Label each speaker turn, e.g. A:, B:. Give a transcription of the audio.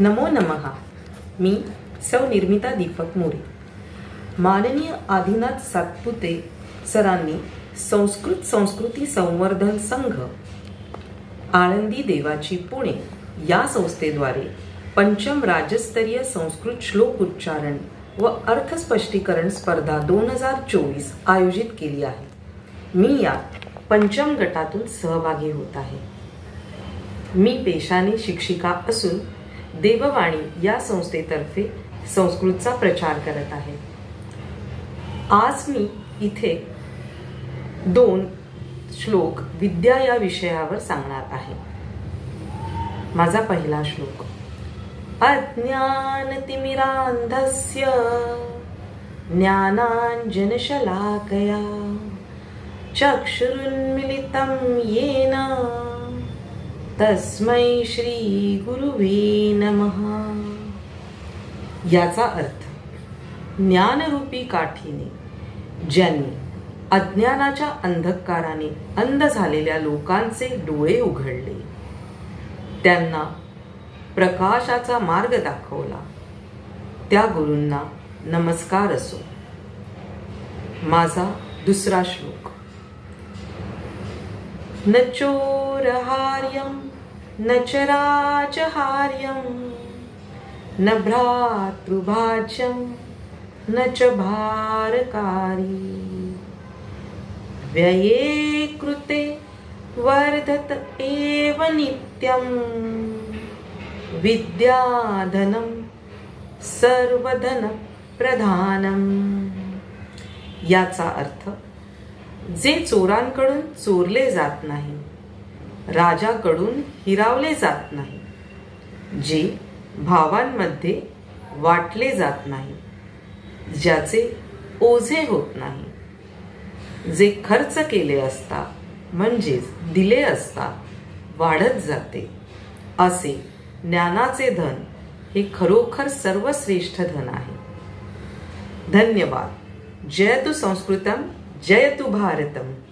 A: नमो नमहा मी सौ निर्मिता दीपक मोरे. माननीय आदिनाथ सातपुते सरांनी संस्कृत संस्कृती संवर्धन संघ आळंदी देवाची पुणे या संस्थेद्वारे पंचम राज्यस्तरीय संस्कृत श्लोक उच्चारण व अर्थस्पष्टीकरण स्पर्धा दोन हजार चोवीस आयोजित केली आहे. मी यात पंचम गटातून सहभागी होत आहे. मी पेशाने शिक्षिका असून देववाणी या संस्थेतर्फे संस्कृतचा प्रचार करत आहे. आज मी इथे दोन श्लोक विद्या या विषयावर सांगणार आहे. माझा पहिला श्लोक अज्ञानतिमिरान्धस्य ज्ञानांजनशलाकया चक्षुरुन्मिलितं येन तस्मै श्री गुरुवे नमः. याचा अर्थ ज्ञानरूपी काठीने ज्यांनी अज्ञानाच्या अंधकाराने अंध झालेल्या लोकांचे डोळे उघडले त्यांना प्रकाशाचा मार्ग दाखवला. त्या गुरूंना नमस्कार असो. माझा दुसरा श्लोक. न चोरहार्यं न चराचहार्यं न भ्रातृभाज्यं न च भारकारी। व्यये कृते वर्धत एव नित्यं। विद्याधनं सर्वधनप्रधानं। याचा अर्थ जे चोरांकडून चोरले जात नाही राजाकडून हिरावले जात नाही जे भावांमध्ये वाटले जात नाही ज्याचे ओझे होत नाही. जे खर्च केले असता म्हणजेच दिले असता वाढत जाते. असे ज्ञानाचे धन हे खरोखर सर्वश्रेष्ठ धन आहे. धन्यवाद. जयतु संस्कृतम. जयतु भारतम।